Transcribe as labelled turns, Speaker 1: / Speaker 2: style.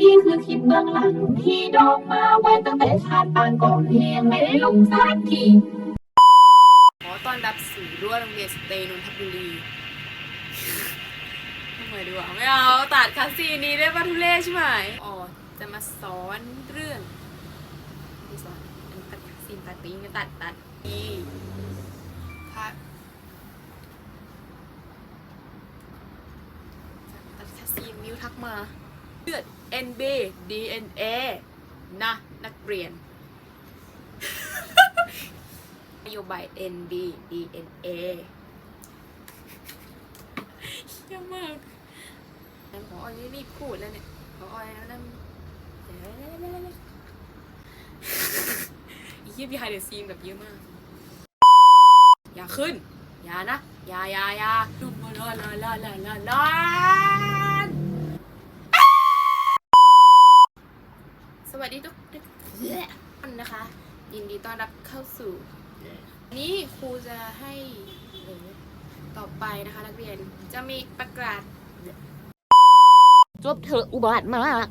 Speaker 1: นี่คือทีมเบื้องหลังที่ดอกมาไว้ตั้งแต่ชาติปางก่อนที่ยังไม่ได้ลงสักที
Speaker 2: ขอต้อนรับสู่รั้วโรงเรียนสเตย์นนทบุรีทำไมดีวะไม่เอาตัดคาซีนี้ได้ปะทุเล่ใช่ไหมอ๋อจะมาสอนเรื่องไม่สอนอันตัดคาซีนตัดปิ้งตัดตัดอีพักตัดคาซีนมิวทักมา ลือด NB DNA นะนักเรียนนโยบาย NB DNA เยี่ยมมากนั่นขออ้อยไม่รีบพูดแล้วเนี่ยขออ้อยแล้วนั่นอีเยี่ยม behind the scene แบบเยอะมาก อย่าขึ้น อย่านะ อย่าอย่าอย่าดุมมาลาลาลาลาลาลาส วัสดีทุกท่านนะคะ ยินดีต้อนรับเข้าสู่ นี้ครูจะให้ต่อไปนะคะนักเรียนจะมีประกาศ
Speaker 3: จบเธอะอุบาทมาก